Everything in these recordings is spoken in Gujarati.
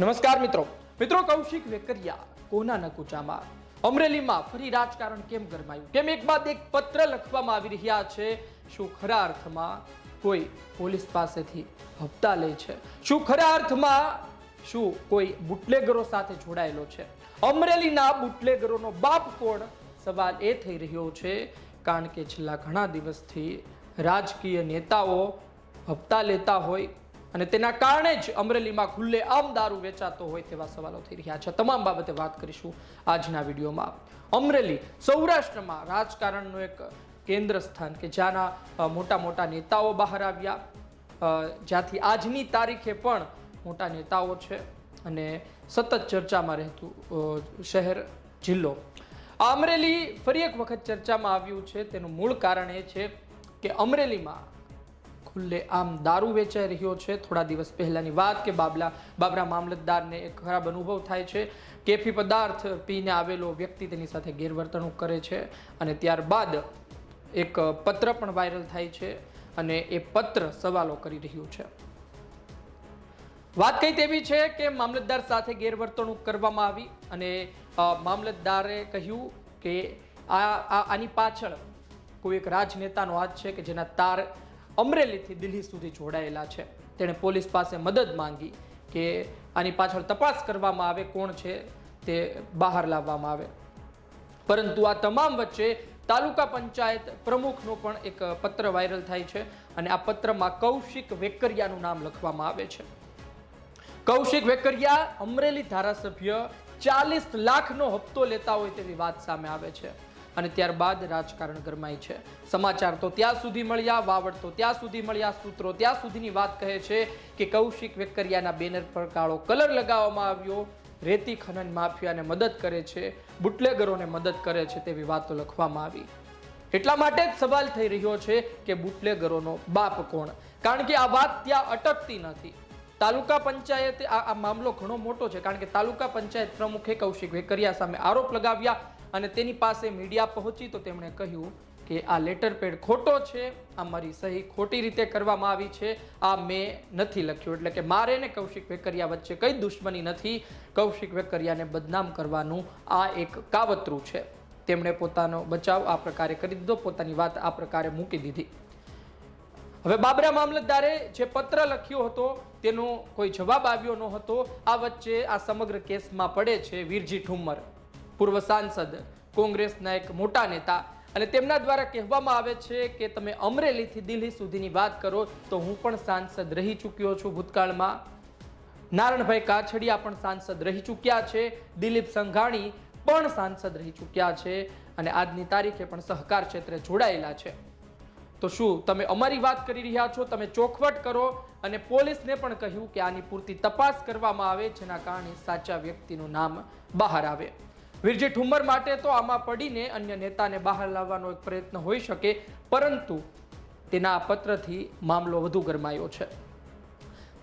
નમસ્કાર મિત્રો. મિત્રો, કૌશિક વેકરિયા, કોના નકુચામાં? અમરેલીમાં ફરી રાજકારણ કેમ ગરમાયું? કેમ એક બાદ એક પત્ર લખવામાં આવી રહ્યા છે? શું ખરા અર્થમાં કોઈ પોલીસ પાસેથી હપ્તા લે છે? શું ખરા અર્થમાં શું કોઈ બુટલેગરો સાથે જોડાયેલો છે? અમરેલીના બુટલેગરોનો બાપ કોણ? સવાલ એ થઈ રહ્યો છે, કારણ કે છેલ્લા ઘણા દિવસથી રાજકીય નેતાઓ હપ્તા લેતા હોય અને તેના કારણે જ અમરેલીમાં ખુલ્લે આમ દારૂ વેચાતો હોય તેવા સવાલો થઈ રહ્યા છે. તમામ બાબતે વાત કરીશું આજના વિડીયોમાં. અમરેલી સૌરાષ્ટ્રમાં રાજકારણનું એક કેન્દ્ર સ્થાન કે જ્યાંના મોટા મોટા નેતાઓ બહાર આવ્યા. જ્યાંથી આજની તારીખે પણ મોટા નેતાઓ છે અને સતત ચર્ચામાં રહેતું શહેર, જિલ્લો. અમરેલી ફરી એક વખત ચર્ચામાં આવ્યું છે. તેનું મૂળ કારણ એ છે કે અમરેલીમાં ખુલ્લે આમ દારૂ વેચાઈ રહ્યો છે. થોડા દિવસ પહેલાંની વાત કે બાબલા બાબરા મામલતદારને એક ખરાબ અનુભવ થાય છે. કેફી પદાર્થ પીને આવેલો વ્યક્તિ તેની સાથે ગેરવર્તણૂક કરે છે અને ત્યારબાદ એક પત્ર પણ વાયરલ થાય છે અને એ પત્ર સવાલો કરી રહ્યું છે. વાત કઈ તેવી છે કે મામલતદાર સાથે ગેરવર્તણૂક કરવામાં આવી અને મામલતદારે કહ્યું કે આ આની પાછળ કોઈ એક રાજનેતાનો હાથ છે કે જેના તાર અમરેલીથી દિલ્હી સુધી જોડાયેલા છે. તેણે પોલીસ પાસે મદદ માંગી કે આની પાછળ તપાસ કરવામાં આવે કોણ છે તે બહાર લાવવામાં આવે. પરંતુ આ તમામ વચ્ચે તાલુકા પંચાયત પ્રમુખનો પણ એક પત્ર વાયરલ થાય છે અને આ પત્રમાં કૌશિક વેકરિયાનું નામ લખવામાં આવે છે. કૌશિક વેકરિયા અમરેલી ધારાસભ્ય ચાલીસ લાખનો હપ્તો લેતા હોય તેવી વાત સામે આવે છે. અને ત્યારબાદ રાજકારણ ગરમાય છે. સમાચાર તો ત્યાં સુધી મળ્યા, વાવડ તો ત્યાં સુધી મળ્યા, સૂત્રો ત્યાં સુધીની વાત કહે છે કે કૌશિક વેકરિયાના બેનર પર કાળો કલર લગાવવામાં આવ્યો. રેતી ખનન માફિયાને મદદ કરે છે, બુટલેગરોને મદદ કરે છે તેવી વાતો લખવામાં આવી. એટલા માટે જ સવાલ થઈ રહ્યો છે કે બુટલેગરોનો બાપ કોણ? કારણ કે આ વાત ત્યાં અટકતી નથી. તાલુકા પંચાયતે આ મામલો ઘણો મોટો છે, કારણ કે તાલુકા પંચાયત પ્રમુખે કૌશિક વેકરિયા સામે આરોપ લગાવ્યા અને તેની પાસે મીડિયા પહોંચી તો તેમણે કહ્યું કે આ લેટર પેડ ખોટો છે, આ મારી સહી ખોટી રીતે કરવામાં આવી છે, આ મેં નથી લખ્યું. એટલે કે મારે ને કૌશિક વેકરિયા વચ્ચે કઈ દુશ્મની નથી. કૌશિક વેકરિયાને બદનામ કરવાનું આ એક કાવતરું છે. તેમણે પોતાનો બચાવ આ પ્રકારે કરી દીધો, પોતાની વાત આ પ્રકારે મૂકી દીધી. હવે બાબરા મામલતદારે જે પત્ર લખ્યો હતો, તેનો કોઈ જવાબ આવ્યો ન હતો. આ વચ્ચે આ સમગ્ર કેસમાં પડે છે વીરજી ઠુમ્મર. પૂર્વ સાંસદ, કોંગ્રેસના એક મોટા નેતા. અને તેમના દ્વારા કહેવામાં આવે છે કે તમે અમરેલીથી દિલ્હી સુધીની વાત કરો તો હું પણ સાંસદ રહી ચૂક્યો છું ભૂતકાળમાં. નારણભાઈ કાછડિયા પણ સાંસદ રહી ચૂક્યા છે. દિલીપ સંઘાણી પણ સાંસદ રહી ચૂક્યા છે. અને આજની તારીખે પણ સહકાર ક્ષેત્રે જોડાયેલા છે. તો શું તમે અમારી વાત કરી રહ્યા છો? તમે ચોખવટ કરો. અને પોલીસને પણ કહ્યું કે આની પૂરતી તપાસ કરવામાં આવે, જેના કારણે સાચા વ્યક્તિનું નામ બહાર આવે. વીરજી ઠુમ્મર માટે તો આમાં પડીને અન્ય નેતાને બહાર લાવવાનો એક પ્રયત્ન હોઈ શકે, પરંતુ તેના આ પત્રથી મામલો વધુ ગરમાયો છે.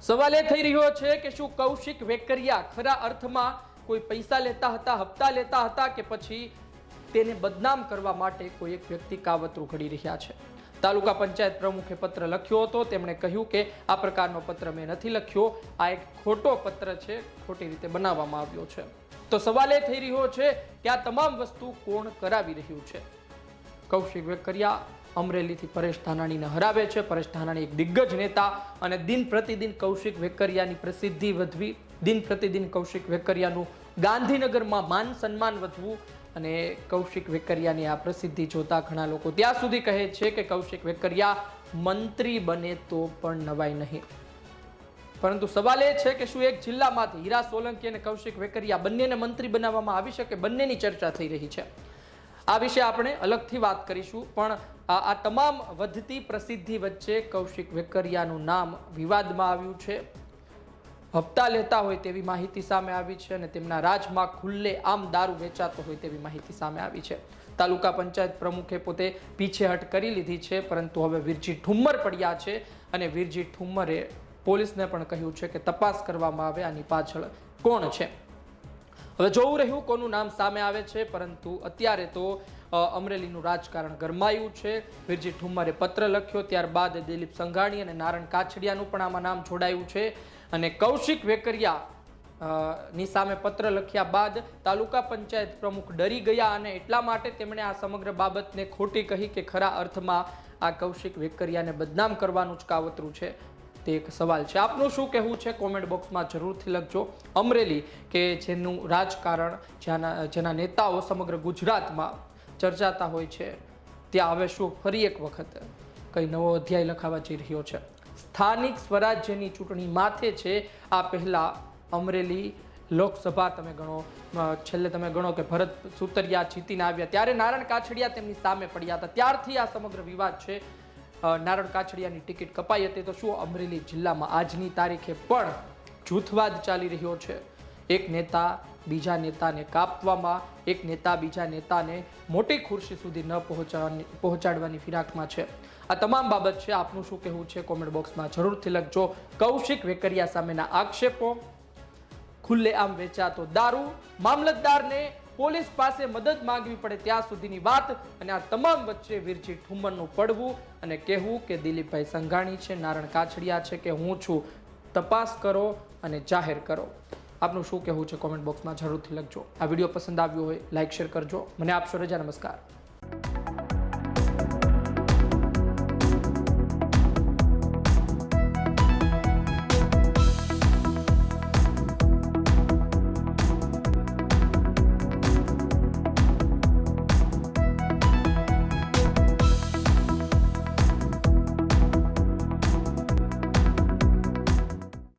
સવાલ એ થઈ રહ્યો છે કે શું કૌશિક વેકરિયા ખરા અર્થમાં કોઈ પૈસા લેતા હતા, હપ્તા લેતા હતા કે પછી તેને બદનામ કરવા માટે કોઈ એક વ્યક્તિ કાવતરું ઘડી રહ્યા છે? તાલુકા પંચાયત પ્રમુખે પત્ર લખ્યો હતો, તેમણે કહ્યું કે આ પ્રકારનો પત્ર મેં નથી લખ્યો, આ એક ખોટો પત્ર છે, ખોટી રીતે બનાવવામાં આવ્યો છે. તો સવાલ એ થઈ રહ્યો છે કે આ તમામ વસ્તુ કોણ કરાવી રહ્યું છે? કૌશિક વેકરિયા અમરેલીથી પરેશ ધાનાણીને હરાવે છે. પરેશ ધાનાણી એક દિગ્ગજ નેતા અને દિન પ્રતિદિન કૌશિક વેકરિયાની પ્રસિદ્ધિ વધવી, દિન પ્રતિદિન કૌશિક વેકરિયાનું ગાંધીનગરમાં માન સન્માન વધવું અને કૌશિક વેકરિયાની આ પ્રસિદ્ધિ જોતા ઘણા લોકો ત્યાં સુધી કહે છે કે કૌશિક વેકરિયા મંત્રી બને તો પણ નવાય નહીં. પરંતુ સવાલ એ છે કે શું એક જિલ્લામાંથી હીરા સોલંકી અને કૌશિક વેકરિયા બંનેને મંત્રી બનાવવામાં આવી શકે? બંનેની ચર્ચા થઈ રહી છે. આ વિશે આપણે અલગથી વાત કરીશું, પણ આ તમામ વધતી પ્રસિદ્ધિ વચ્ચે કૌશિક વેકરિયાનું નામ વિવાદમાં આવ્યું છે. હપ્તા લેતા હોય તેવી માહિતી સામે આવી છે અને તેમના રાજમાં ખુલ્લે આમ દારૂ વેચાતો હોય તેવી માહિતી સામે આવી છે. તાલુકા પંચાયત પ્રમુખે પોતે પીછેહટ કરી લીધી છે, પરંતુ હવે વિરજી ઠુમ્મર પડ્યા છે અને વિરજી ઠુમ્મરે પોલીસને પણ કહ્યું છે કે તપાસ કરવામાં આવે, આની પાછળ કોણ છે? હવે જોવું રહ્યું કોનું નામ સામે આવે છે, પરંતુ અત્યારે તો અમરેલીનું રાજકારણ ગરમાયું છે. વિરજી ઠુમ્મરે પત્ર લખ્યો, ત્યારબાદ દિલીપ સંઘાણી અને નારણ કાછડિયાનું પણ આમાં નામ જોડાયું છે. અને કૌશિક વેકરિયા ની સામે પત્ર લખ્યા બાદ તાલુકા પંચાયત પ્રમુખ ડરી ગયા અને એટલા માટે તેમણે આ સમગ્ર બાબતને ખોટી કહી કે ખરા અર્થમાં આ કૌશિક વેકરિયાને બદનામ કરવાનું જ કાવતરું છે. તે એક સવાલ છે. આપનું શું કહેવું છે? કોમેન્ટ બોક્સમાં જરૂરથી લખજો. અમરેલી કે જેનું રાજકારણ જેના જેના નેતાઓ સમગ્ર ગુજરાતમાં ચર્ચાતા હોય છે. ત્યાં હવે શું? ફરી એક વખત કંઈ નવો અધ્યાય લખાવા જઈ રહ્યો છે. સ્થાનિક સ્વરાજ્યની ચૂંટણી માથે છે. આ પહેલાં અમરેલી લોકસભા તમે ગણો છેલ્લે તમે ગણો કે ભરત સુતરિયા જીતીને આવ્યા. ત્યારે નારાયણ કાછડિયા તેમની સામે પડ્યા હતા. ત્યારથી આ સમગ્ર વિવાદ છે. અ, નારાયણ કાછડિયાની ટિકિટ કપાઈ હતી. તો શું અમરેલી જિલ્લામાં આજની તારીખે પણ જૂથવાદ ચાલી રહ્યો છે? એક નેતા બીજા નેતાને કાપવામાં એક નેતા બીજા નેતાને મોટી ખુરશી સુધી ન પહોંચાડવાની પહોંચાડવાની ફિરાકમાં છે. આ તમામ બાબત છે. આપનું શું કહેવું છે કોમેન્ટ બોક્સમાં જરૂરથી લખજો. કૌશિક વેકરિયા સામેના આક્ષેપો ખુલ્લેઆમ વેચાતો દારૂ મામલતદારને પોલીસ પાસે મદદ માંગવી પડે ત્યાં સુધીની વાત અને આ તમામ વચ્ચે વીરજી ઠુમ્મરનું પડવું અને કહેવું કે દિલીપભાઈ સંઘાણી છે, નારણ કાછડિયા છે કે હું છું, તપાસ કરો અને જાહેર કરો. આપનું શું કહેવું છે કોમેન્ટ બોક્સમાં જરૂરથી લખજો. આ વીડિયો પસંદ આવ્યો હોય લાઇક શેર કરજો. મને આપશો રજા. નમસ્કાર.